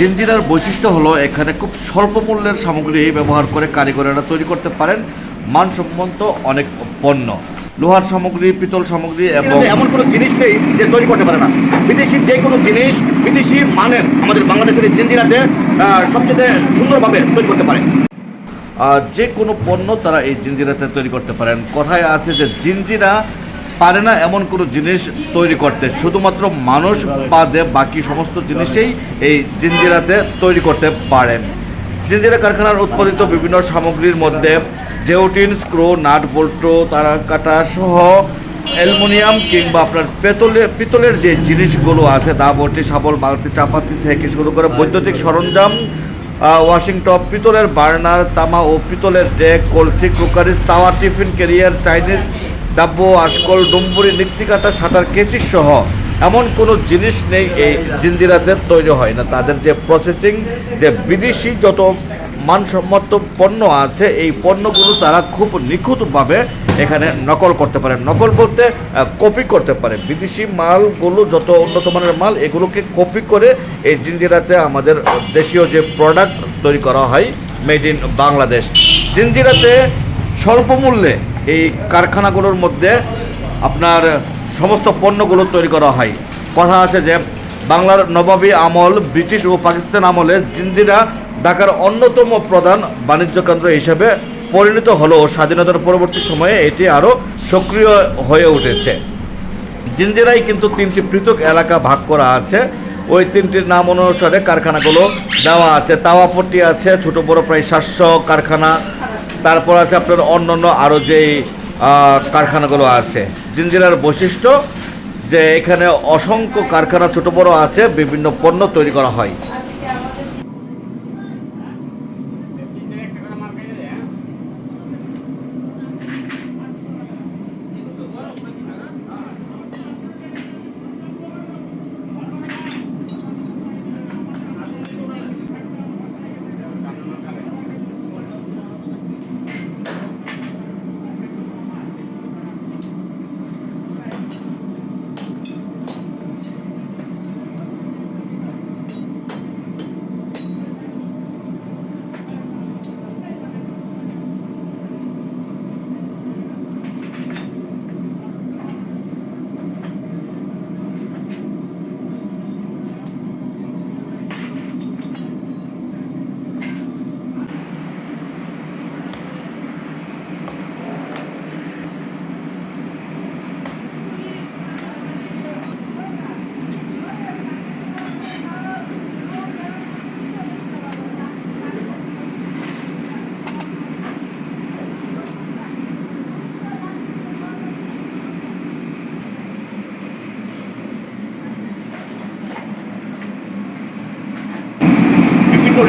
জিঞ্জিরার বৈশিষ্ট্য হলো এখানে খুব স্বল্প মূল্যের সামগ্রী ব্যবহার করে কারিগরেরা তৈরি করতে পারেন। মানসম্মত অনেক পণ্য। লোহার সামগ্রী পিতল সামগ্রী এবং এমন কোনো জিনিস নেই যে তৈরি করতে পারে না। বিদেশি যে কোনো জিনিস বিদেশি মানের আমাদের বাংলাদেশের জিঞ্জিরাতে সবচেয়ে সুন্দরভাবে তৈরি করতে পারে। আর যে কোনো পণ্য তারা এই জিঞ্জিরাতে তৈরি করতে পারেন। কথায় আছে যে জিঞ্জিরা পারে না এমন কোনো জিনিস তৈরি করতে। শুধুমাত্র মানুষ বাদে বাকি সমস্ত জিনিসেই এই জিঞ্জিরাতে তৈরি করতে পারেন। জিঞ্জিরা কারখানার উৎপাদিত বিভিন্ন সামগ্রীর মধ্যে জেওটিন, স্ক্রো, নাট বল্টো তারা কাটা সহ অ্যালুমিনিয়াম কিংবা আপনার পেতলের পিতলের যে জিনিসগুলো আছে দা বটি শাবল মালতি চাপাতি থেকে শুরু করে বৈদ্যুতিক সরঞ্জাম ওয়াশিং টপ পিতলের বার্নার, তামা ও পিতলের ডেক, কলসি, ক্রোকারিস, তাওয়া, টিফিন, ক্যারিয়ার, চাইনিজ ডাব্বো আশকল ডুম্বুরি নিক্তিকাটা সাঁতার কেচি সহ এমন কোনো জিনিস নেই, এই জিঞ্জিরাতে তৈরি হয় না। তাদের যে প্রসেসিং যে বিদেশি যত মানসম্মত পণ্য আছে, এই পণ্যগুলো তারা খুব নিখুঁতভাবে এখানে নকল করতে পারে। নকল বলতে কপি করতে পারে। বিদেশি মালগুলো, যত উন্নত মানের মাল, এগুলোকে কপি করে এই জিঞ্জিরাতে আমাদের দেশীয় যে প্রোডাক্ট তৈরি করা হয় মেড ইন বাংলাদেশ। জিঞ্জিরাতে স্বল্প মূল্যে এই কারখানাগুলোর মধ্যে আপনার সমস্ত পণ্যগুলো তৈরি করা হয়। কথা আছে যে, বাংলার নবাবী আমল, ব্রিটিশ ও পাকিস্তান আমলে জিঞ্জিরা ঢাকার অন্যতম প্রধান বাণিজ্য কেন্দ্র হিসেবে পরিণত হলেও স্বাধীনতার পরবর্তী সময়ে এটি আরও সক্রিয় হয়ে উঠেছে। জিঞ্জিরায় কিন্তু তিনটি পৃথক এলাকা ভাগ করা আছে। ওই তিনটির নাম অনুসারে কারখানাগুলো দেওয়া আছে। তাওয়াপট্টি আছে, ছোট বড় প্রায় সাতশো কারখানা তারপর আছে আপনার অন্য অন্য আরও যেই কারখানাগুলো আছে। জিঞ্জিরার বৈশিষ্ট্য যে এখানে অসংখ্য কারখানা ছোট বড় আছে, বিভিন্ন পণ্য তৈরি করা হয়।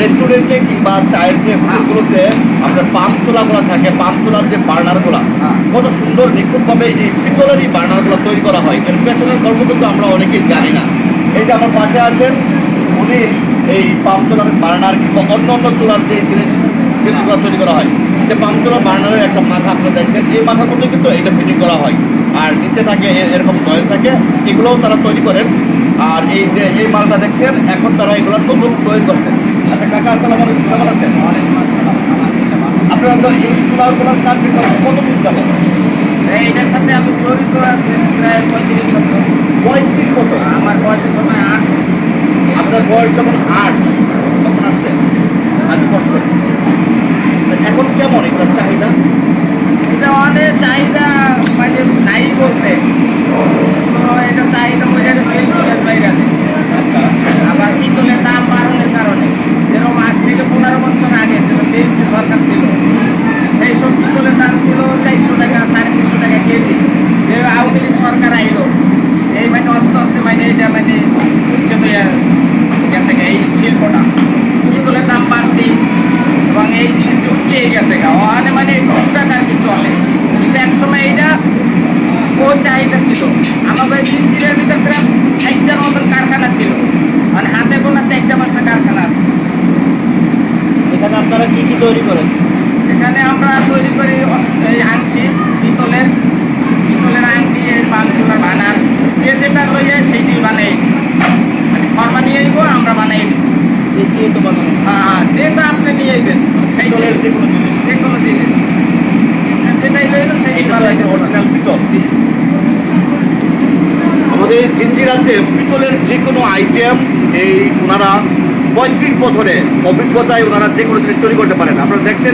রেস্টুরেন্টে কিংবা চায়ের যে হোটেলগুলোতে আপনার পাম্প চোলাগুলো থাকে পাম্প চোলার যে বার্নারগুলো কত সুন্দর নিখুঁতভাবে এই এই বার্নারগুলো তৈরি করা হয়। এর পেছনের গল্প কিন্তু আমরা অনেকেই জানি না। এই যে আমার পাশে আছেন উনি এই পাম চোলার বার্নার কিংবা অন্য অন্য চোলার যে জিনিস জিনিসগুলো তৈরি করা হয়। যে পাম চোলার বার্নারের একটা মাথা আপনারা দেখছেন এই মাথার মধ্যে কিন্তু এটা ফিটিং করা হয়। আর নিচে থাকে এরকম জয়েন্ট থাকে এগুলোও তারা তৈরি করেন। আর এই যে এই মালটা দেখছেন এখন তারা এগুলো নতুন তৈরি করছেন। আচ্ছা কাকা আসসালাম আলাইকুম কেমন আছেন? আপনারা তো এই চুলাগুলোর কার্যক্রম কত দিন যাব এইটার সাথে আমি জড়িত আছি প্রায় পঁয়ত্রিশ বছর। পঁয়ত্রিশ বছর? আমার সময় আট। আপনার বয়স যখন আট তখন আসছেন? আজ করছেন এখন কেমন এটার চাহিদা? এটা অনেক চাহিদা মানে নাই বলতে তো এটা চাহিদা বোঝা গেছে এই পিতলের বাইরে আচ্ছা আবার পিতলের দাম বাড়ানোর কারণে যেরকম আজ থেকে পনেরো বছর আগে যেরকম বিএনপি সরকার ছিল সেই সব পিতলের দাম ছিল চারশো টাকা সাড়ে তিনশো টাকা কেজি যে আওয়ামী লীগ সরকার আইলো এই মানে আস্তে আস্তে মানে এটা মানে উচ্ছেদ হয়ে গেছে শিল্পটা পিতলের দাম বাড়তি? এবং এই জিনিসটা উঠে গেছে গা। ওখানে মানে টুকটাক আর কি চলে। কিন্তু এক সময় এইটা ও চাহিদা ছিল। আমাদের জিঞ্জিরের ভিতর প্রায় ষাটটার মতন কারখানা ছিল। মানে হাতে গোনা চারটা পাঁচটা কারখানা আছে। এখানে আপনারা কি কি তৈরি করেন? এখানে আমরা তৈরি করি আংটি পিতলের পিতলের আংটি পাঞ্চুলার বানার। যে যেটা লইয়া সেইটি বানাই। মানে ফর্মা নিয়ে দিয়ে তো হ্যাঁ, হ্যাঁ, যেটা আপনি নিয়ে আসবেন সেই যে কোনো জিনিস। যে কোনো জিনিস হ্যাঁ, যেটাই লইবেন সেই আমাদের জিঞ্জিরাতে পিতলের যে কোনো আইটেম এই ওনারা পঁয়ত্রিশ বছরে অভিজ্ঞতায় ওনারা যে কোনো জিনিস তৈরি করতে পারেন। আপনারা দেখছেন